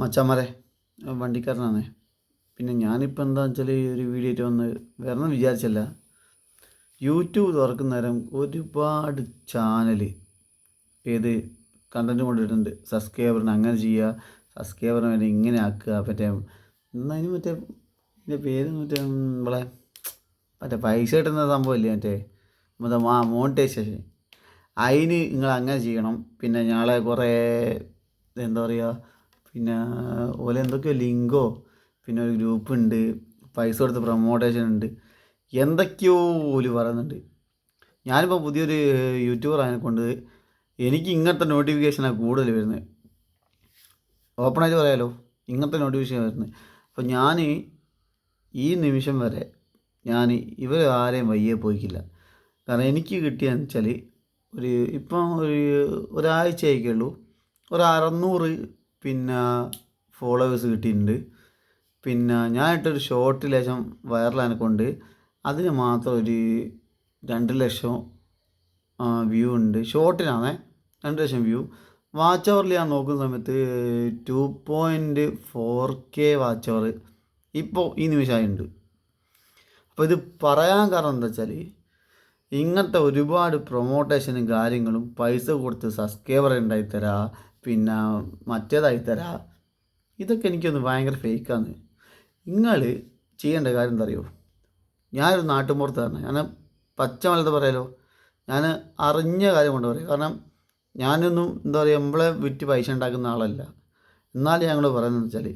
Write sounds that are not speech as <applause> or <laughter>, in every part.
മച്ചാമരെ വണ്ടിക്കാരനാണ്. പിന്നെ ഞാനിപ്പോൾ എന്താണെന്ന് വെച്ചാൽ ഈ ഒരു വീഡിയോ വന്ന് വരണം വിചാരിച്ചല്ല. യൂട്യൂബ് തുറക്കുന്ന നേരം ഒരുപാട് ചാനൽ ഏത് കണ്ടന്റ് കൊണ്ടിട്ടുണ്ട്. സബ്സ്ക്രൈബറിന് അങ്ങനെ ചെയ്യുക സബ്സ്ക്രൈബറിന് വേണ്ടി ഇങ്ങനെ ആക്കുക മറ്റേ എന്നതിന് മറ്റേ എന്റെ പേര് മറ്റേ നമ്മളെ മറ്റേ പൈസ കിട്ടുന്ന സംഭവമില്ലേ മറ്റേ മറ്റേ ആ മോണിറ്റൈസേഷൻ അതിന് നിങ്ങൾ അങ്ങനെ ചെയ്യണം. പിന്നെ ഞങ്ങളെ കുറേ എന്താ പറയുക പിന്നെ ഓലെ എന്തൊക്കെയോ ലിങ്കോ പിന്നെ ഒരു ഗ്രൂപ്പ് ഉണ്ട് പൈസ കൊടുത്ത് പ്രൊമോട്ടേഷൻ ഉണ്ട്. എന്തൊക്കെയോ ഓൽ പറയുന്നുണ്ട്. ഞാനിപ്പോൾ പുതിയൊരു യൂട്യൂബർ ആയതിനെ കൊണ്ട് എനിക്ക് ഇങ്ങനത്തെ നോട്ടിഫിക്കേഷനാണ് കൂടുതൽ വരുന്നത്. ഓപ്പണായിട്ട് പറയാലോ ഇങ്ങനത്തെ നോട്ടിഫിക്കേഷൻ വരുന്നത്. അപ്പോൾ ഞാൻ ഈ നിമിഷം വരെ ഞാൻ ഇവർ ആരെയും വയ്യേ പോയിക്കില്ല. കാരണം എനിക്ക് കിട്ടിയെന്ന് വെച്ചാൽ ഒരു ഇപ്പം ഒരു ഒരാഴ്ചയൊക്കെ ഉള്ളൂ. ഒരു അറുന്നൂറ് പിന്നെ ഫോളോവേഴ്സ് കിട്ടിയിട്ടുണ്ട്. പിന്നെ ഞാൻ ഇട്ടൊരു ഷോർട്ട് ലേശം വൈറലാനക്കൊണ്ട് അതിന് മാത്രം ഒരു രണ്ട് ലക്ഷം വ്യൂ ഉണ്ട്. ഷോർട്ടിനാണേ രണ്ട് ലക്ഷം വ്യൂ വാച്ച് അവറിൽ ഞാൻ നോക്കുന്ന സമയത്ത് two point four K watch hour ഇപ്പോൾ ഈ നിമിഷമായിട്ടുണ്ട് അപ്പോൾ ഇത് പറയാൻ കാരണം എന്താ വെച്ചാൽ ഇങ്ങനത്തെ ഒരുപാട് പ്രൊമോട്ടേഷനും കാര്യങ്ങളും പൈസ കൊടുത്ത് സബ്സ്ക്രൈബർ ഉണ്ടായി തരാ പിന്നെ മറ്റേതായി തരാ. ഇതൊക്കെ എനിക്കൊന്ന് ഭയങ്കര ഫേക്കാണ് നിങ്ങൾ ചെയ്യേണ്ട കാര്യം എന്താ അറിയോ? ഞാനൊരു നാട്ടുമ്പുറത്താണ് ഞാൻ പച്ച മലത്ത് പറയാലോ? ഞാൻ അറിഞ്ഞ കാര്യം കൊണ്ട് പറയും. കാരണം ഞാനൊന്നും എന്താ പറയുക നമ്മളെ വിറ്റ് പൈസ ഉണ്ടാക്കുന്ന ആളല്ല. എന്നാലും ഞങ്ങൾ പറയുന്നത് വെച്ചാൽ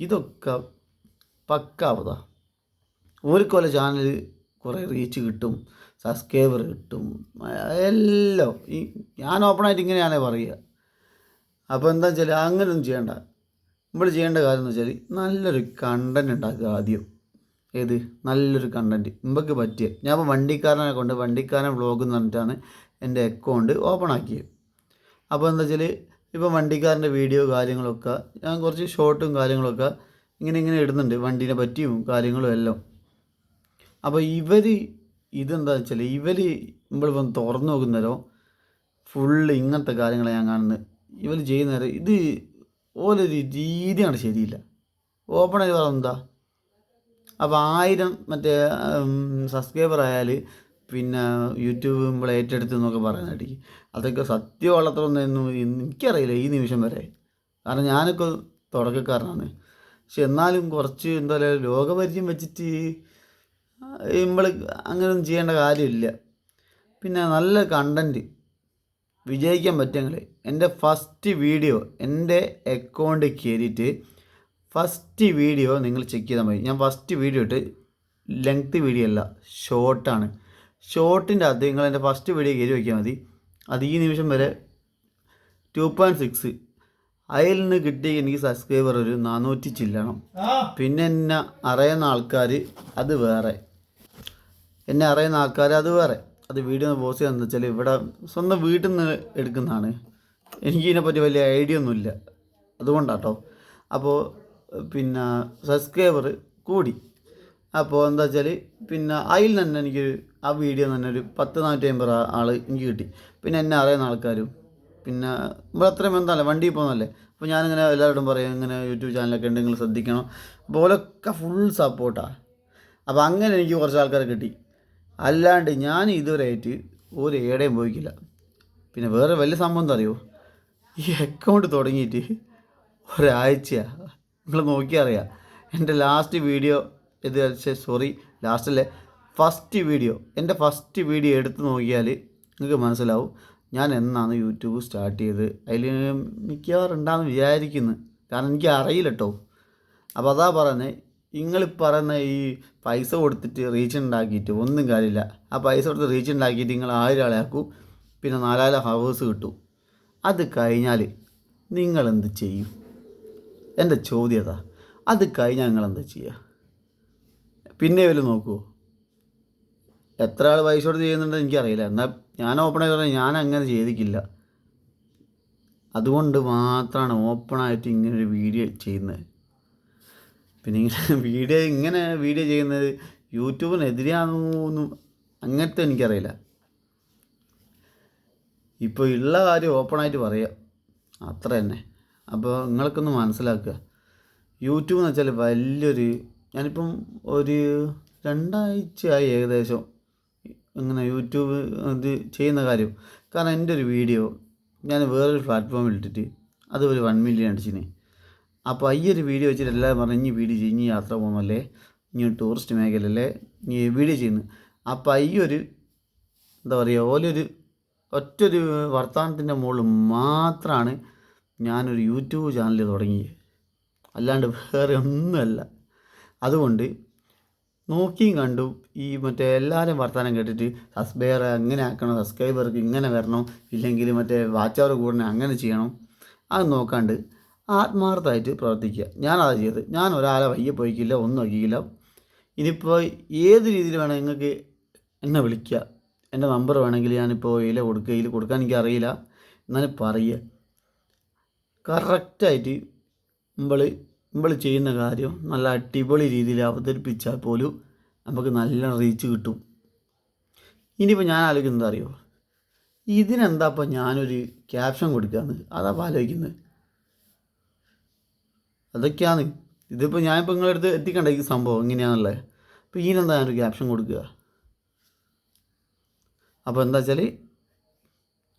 ഇതൊക്കെ പക്കാവതാ കൊല ചാനൽ കുറേ റീച്ച് കിട്ടും സബ്സ്ക്രൈബർ കിട്ടും എല്ലാം. ഈ ഞാൻ ഓപ്പണായിട്ട് ഇങ്ങനെയാണേ പറയുക. അപ്പോൾ എന്താ വെച്ചാൽ അങ്ങനെയൊന്നും ചെയ്യേണ്ട. നമ്മൾ ചെയ്യേണ്ട കാര്യം എന്ന് വെച്ചാൽ നല്ലൊരു കണ്ടന്റ് ഉണ്ടാക്കുക ആദ്യം. ഏത്? നല്ലൊരു കണ്ടന്റ് മുമ്പൊക്കെ പറ്റിയ. ഞാൻ ഇപ്പോൾ വണ്ടിക്കാരനെ കൊണ്ട് വണ്ടിക്കാരൻ വ്ളോഗ് എന്ന് പറഞ്ഞിട്ടാണ് എന്റെ അക്കൗണ്ട് ഓപ്പൺ ആക്കിയത്. അപ്പോൾ എന്താ വെച്ചാൽ ഇപ്പോൾ വണ്ടിക്കാരന്റെ വീഡിയോ കാര്യങ്ങളൊക്കെ ഞാൻ കുറച്ച് ഷോർട്ടും കാര്യങ്ങളൊക്കെ ഇങ്ങനെ ഇങ്ങനെ ഇടുന്നുണ്ട്. വണ്ടീനെ പറ്റിയും കാര്യങ്ങളും എല്ലാം. അപ്പോൾ ഇവർ ഇതെന്താ വെച്ചാൽ ഇവർ നമ്മളിപ്പം തുറന്നു നോക്കുന്നേരം ഫുള്ള് ഇങ്ങനത്തെ കാര്യങ്ങളാണ് ഞാൻ കാണുന്നത്. ഇവർ ചെയ്യുന്നേരം ഇത് ഓലൊരു രീതിയാണ് ശരിയില്ല. ഓപ്പണായി ആയി എന്താ? അപ്പോൾ ആയിരം മറ്റേ സബ്സ്ക്രൈബർ ആയാൽ പിന്നെ യൂട്യൂബ് നമ്മൾ ഏറ്റെടുത്ത് എന്നൊക്കെ പറയുന്നതായിട്ട് അതൊക്കെ സത്യം വളർത്തണമെന്നൊന്നും എനിക്കറിയില്ല ഈ നിമിഷം വരെ. കാരണം ഞാനൊക്കെ തുടക്കക്കാരനാണ്. പക്ഷെ എന്നാലും കുറച്ച് എന്താ പറയുക ലോകപരിചയം വെച്ചിട്ട് നമ്മൾ അങ്ങനെയൊന്നും ചെയ്യേണ്ട കാര്യമില്ല. പിന്നെ നല്ല കണ്ടന്റ് വിജയിക്കാൻ പറ്റുമെങ്കിൽ എന്റെ ഫസ്റ്റ് വീഡിയോ എന്റെ അക്കൗണ്ട് കയറിയിട്ട് ഫസ്റ്റ് വീഡിയോ നിങ്ങൾ ചെക്ക് ചെയ്താൽ മതി. ഞാൻ ഫസ്റ്റ് വീഡിയോ ഇട്ട് ലെങ്ത് വീഡിയോ അല്ല ഷോർട്ടാണ് ഷോർട്ടിന്റെ അകത്ത് നിങ്ങൾ എന്റെ ഫസ്റ്റ് വീഡിയോ കയറി വയ്ക്കാൻ മതി. അത് ഈ നിമിഷം വരെ ടു പോയിന്റ് സിക്സ് അതിൽ നിന്ന് കിട്ടിയ എനിക്ക് സബ്സ്ക്രൈബർ ഒരു നാനൂറ്റി ചില്ലണം. പിന്നെ എന്നെ അറിയുന്ന ആൾക്കാർ അത് വേറെ. എന്നെ അറിയുന്ന ആൾക്കാർ അത് വേറെ. അത് വീഡിയോ പോസ്റ്റ് ചെയ്യാന്ന് വെച്ചാൽ ഇവിടെ സ്വന്തം വീട്ടിൽ നിന്ന് എടുക്കുന്നതാണ്. എനിക്ക് ഇതിനെപ്പറ്റി വലിയ ഐഡിയ ഒന്നുമില്ല. അതുകൊണ്ടാട്ടോ. അപ്പോൾ പിന്നെ സബ്സ്ക്രൈബർ കൂടി. അപ്പോൾ എന്താ വെച്ചാൽ പിന്നെ അതിൽ തന്നെ എനിക്ക് ആ വീഡിയോ തന്നെ ഒരു പത്ത് നാനൂറ്റി അമ്പത് ആൾ എനിക്ക് കിട്ടി. പിന്നെ എന്നെ അറിയുന്ന ആൾക്കാരും. പിന്നെ ഇവിടെ അത്രയും എന്താണല്ലേ വണ്ടിയിൽ പോകുന്നതല്ലേ? അപ്പോൾ ഞാനിങ്ങനെ എല്ലാവരോടും പറയും ഇങ്ങനെ യൂട്യൂബ് ചാനലൊക്കെ ഉണ്ട് നിങ്ങൾ ശ്രദ്ധിക്കണം. അപ്പോൾ ഓലൊക്കെ ഫുൾ സപ്പോർട്ടാണ് അപ്പോൾ അങ്ങനെ എനിക്ക് കുറച്ച് ആൾക്കാർ കിട്ടി. അല്ലാണ്ട് ഞാൻ ഇതുവരെയായിട്ട് ഒരു ഏടയും പോയിക്കില്ല. പിന്നെ വേറെ വലിയ സംഭവം എന്താ അറിയോ? ഈ അക്കൗണ്ട് തുടങ്ങിയിട്ട് ഒരാഴ്ചയാണ് നിങ്ങൾ നോക്കിയറിയാം. എന്റെ ലാസ്റ്റ് വീഡിയോ ഇത് സോറി ലാസ്റ്റല്ലേ ഫസ്റ്റ് വീഡിയോ എന്റെ ഫസ്റ്റ് വീഡിയോ എടുത്ത് നോക്കിയാൽ നിങ്ങൾക്ക് മനസ്സിലാവും. ഞാൻ എന്നാണ് യൂട്യൂബ് സ്റ്റാർട്ട് ചെയ്ത്. അതിൽ മിക്കവാറും ഉണ്ടാകുന്ന വിചാരിക്കുന്നു. കാരണം എനിക്ക് അറിയില്ല കേട്ടോ അപ്പോൾ അതാ പറയുന്നത് നിങ്ങൾ പറയുന്ന ഈ പൈസ കൊടുത്തിട്ട് റീച്ച് ഉണ്ടാക്കിയിട്ട് ഒന്നും കാര്യമില്ല. ആ പൈസ കൊടുത്ത് റീച്ച് ഉണ്ടാക്കിയിട്ട് നിങ്ങൾ ആയിരം ആളെ ആക്കും. പിന്നെ നാലായിരം ഹവേഴ്സ് കിട്ടും. അത് കഴിഞ്ഞാൽ നിങ്ങൾ എന്ത് ചെയ്യും? എന്റെ ചോദ്യം അതാ. അത് കഴിഞ്ഞാൽ നിങ്ങൾ എന്താ ചെയ്യുക പിന്നെ ഇവർ നോക്കുമോ എത്ര ആൾ പൈസ കൊടുത്ത് ചെയ്യുന്നുണ്ട് എനിക്കറിയില്ല. എന്നാൽ ഞാൻ ഓപ്പണായി പറഞ്ഞാൽ ഞാൻ അങ്ങനെ ചെയ്തിട്ടില്ല. അതുകൊണ്ട് മാത്രമാണ് ഓപ്പണായിട്ട് ഇങ്ങനൊരു വീഡിയോ ചെയ്യുന്നത്. പിന്നെ ഇങ്ങനെ <laughs> വീഡിയോ ഇങ്ങനെ വീഡിയോ ചെയ്യുന്നത് യൂട്യൂബിനെതിരെയാണെന്നൊന്നും അങ്ങനത്തെ എനിക്കറിയില്ല. ഇപ്പോൾ ഉള്ള കാര്യം ഓപ്പണായിട്ട് പറയാം. അത്ര തന്നെ. അപ്പോൾ നിങ്ങൾക്കൊന്ന് മനസ്സിലാക്കുക. യൂട്യൂബ് എന്ന് വെച്ചാൽ വലിയൊരു ഞാനിപ്പം ഒരു രണ്ടാഴ്ചയായി ഏകദേശം ഇങ്ങനെ യൂട്യൂബ് ഇത് ചെയ്യുന്ന കാര്യം. കാരണം എന്റെ ഒരു വീഡിയോ ഞാൻ വേറൊരു പ്ലാറ്റ്ഫോമിൽ ഇട്ടിട്ട് അത് ഒരു വൺ മില്യൺ അടിച്ചിന്. അപ്പോൾ ഈ ഒരു വീഡിയോ വെച്ചിട്ട് എല്ലാവരും പറഞ്ഞു ഇനി വീഡിയോ ചെയ്യും ഇനി യാത്ര പോകുന്നല്ലേ ഇനി ടൂറിസ്റ്റ് മേഖലയല്ലേ? ഇനി വീഡിയോ ചെയ്യുന്നു അപ്പോൾ ഈ ഒരു എന്താ പറയുക ഓലൊരു ഒറ്റൊരു വർത്തമാനത്തിന്റെ മുകളിൽ മാത്രമാണ് ഞാനൊരു യൂട്യൂബ് ചാനൽ തുടങ്ങിയത് അല്ലാണ്ട് വേറെ ഒന്നുമല്ല. അതുകൊണ്ട് നോക്കിയും കണ്ടു ഈ മറ്റേ എല്ലാവരും വർത്തമാനം കേട്ടിട്ട് സബ്സ്ക്രൈബർ അങ്ങനെ ആക്കണം സബ്സ്ക്രൈബർക്ക് ഇങ്ങനെ വരണം ഇല്ലെങ്കിൽ മറ്റേ വാച്ച് അവർ കൂടണേ അങ്ങനെ ചെയ്യണം അത് നോക്കാണ്ട് ആത്മാർത്ഥമായിട്ട് പ്രവർത്തിക്കുക. ഞാനതാണ് ചെയ്തത്. ഞാൻ ഒരാളെ വയ്യ പോയിക്കില്ല ഒന്നും ആക്കിയില്ല ഇനിയിപ്പോൾ ഏത് രീതിയിൽ വേണം നിങ്ങൾക്ക് എന്നെ വിളിക്കുക? എന്റെ നമ്പർ വേണമെങ്കിൽ ഞാനിപ്പോൾ ഇല കൊടുക്കുക ഇതിൽ കൊടുക്കാൻ എനിക്ക് അറിയില്ല എന്നാലും പറയുക. കറക്റ്റായിട്ട് നമ്മൾ നമ്മൾ ചെയ്യുന്ന കാര്യം നല്ല അടിപൊളി രീതിയിൽ അവതരിപ്പിച്ചാൽ പോലും നമുക്ക് നല്ല റീച്ച് കിട്ടും. ഇനിയിപ്പോൾ ഞാൻ ആലോചിക്കുന്നത് അറിയോ? ഇതിനെന്താ ഇപ്പോൾ ഞാനൊരു ക്യാപ്ഷൻ കൊടുക്കുകയെന്ന് അതാ ആലോചിക്കുന്നത്. അതൊക്കെയാണ്. ഇതിപ്പോൾ ഞാനിപ്പോൾ നിങ്ങളുടെ അടുത്ത് എത്തിക്കണ്ട ഈ സംഭവം ഇങ്ങനെയാണല്ലേ? അപ്പോൾ ഇതിനെന്താ ഞാനൊരു ക്യാപ്ഷൻ കൊടുക്കുക? അപ്പോൾ എന്താ വെച്ചാൽ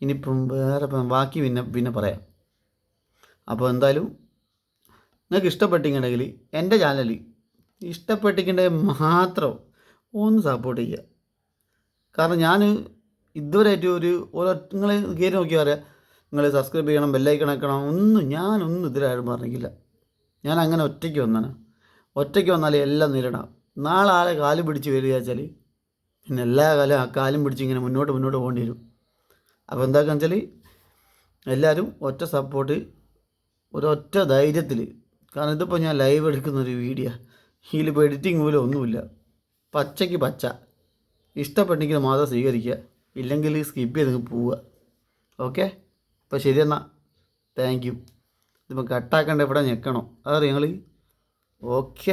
ഇനിയിപ്പം വേറെ ബാക്കി പിന്നെ പിന്നെ പറയാം. അപ്പോൾ എന്തായാലും നിങ്ങൾക്ക് ഇഷ്ടപ്പെട്ടിട്ടുണ്ടെങ്കിൽ എന്റെ ചാനൽ ഇഷ്ടപ്പെട്ടിട്ടുണ്ടെങ്കിൽ മാത്രം ഒന്ന് സപ്പോർട്ട് ചെയ്യുക. കാരണം ഞാൻ ഇതുവരെയായിട്ട് ഒരു ഓരോ നിങ്ങൾ കയറി നോക്കിയാൽ പറയാം നിങ്ങൾ സബ്സ്ക്രൈബ് ചെയ്യണം ബെല്ലൈക്കൺ വെക്കണം ഒന്നും ഞാനൊന്നും ഇതിലാരും പറഞ്ഞില്ല ഞാൻ അങ്ങനെ ഒറ്റയ്ക്ക് വന്നാണ്. ഒറ്റയ്ക്ക് വന്നാൽ എല്ലാം നേരിടാം. നാളെ ആളെ കാൽ പിടിച്ച് വരിക വെച്ചാൽ പിന്നെ എല്ലാ കാലം ആ കാലും പിടിച്ച് ഇങ്ങനെ മുന്നോട്ട് മുന്നോട്ട് പോകേണ്ടി വരും. അപ്പോൾ എന്താക്കാന്ന് വെച്ചാൽ എല്ലാവരും ഒറ്റ സപ്പോർട്ട് ഒരൊറ്റ ധൈര്യത്തിൽ കാരണം ഇതിപ്പോൾ ഞാൻ ലൈവ് എടുക്കുന്ന ഒരു വീഡിയോ ഇതിലിപ്പോൾ എഡിറ്റിംഗ് പോലും ഒന്നുമില്ല. പച്ചയ്ക്ക് പച്ച. ഇഷ്ടപ്പെട്ടെങ്കിൽ മാത്രം സ്വീകരിക്കുക. ഇല്ലെങ്കിൽ സ്കിപ്പ് ചെയ്ത് പോവുക. ഓക്കെ അപ്പോൾ ശരിയെന്നാൽ താങ്ക് യു ഇതിപ്പോൾ കട്ടാക്കേണ്ട ഇവിടെ ഞെക്കണോ. അതറിയാം നിങ്ങൾ ഓക്കെ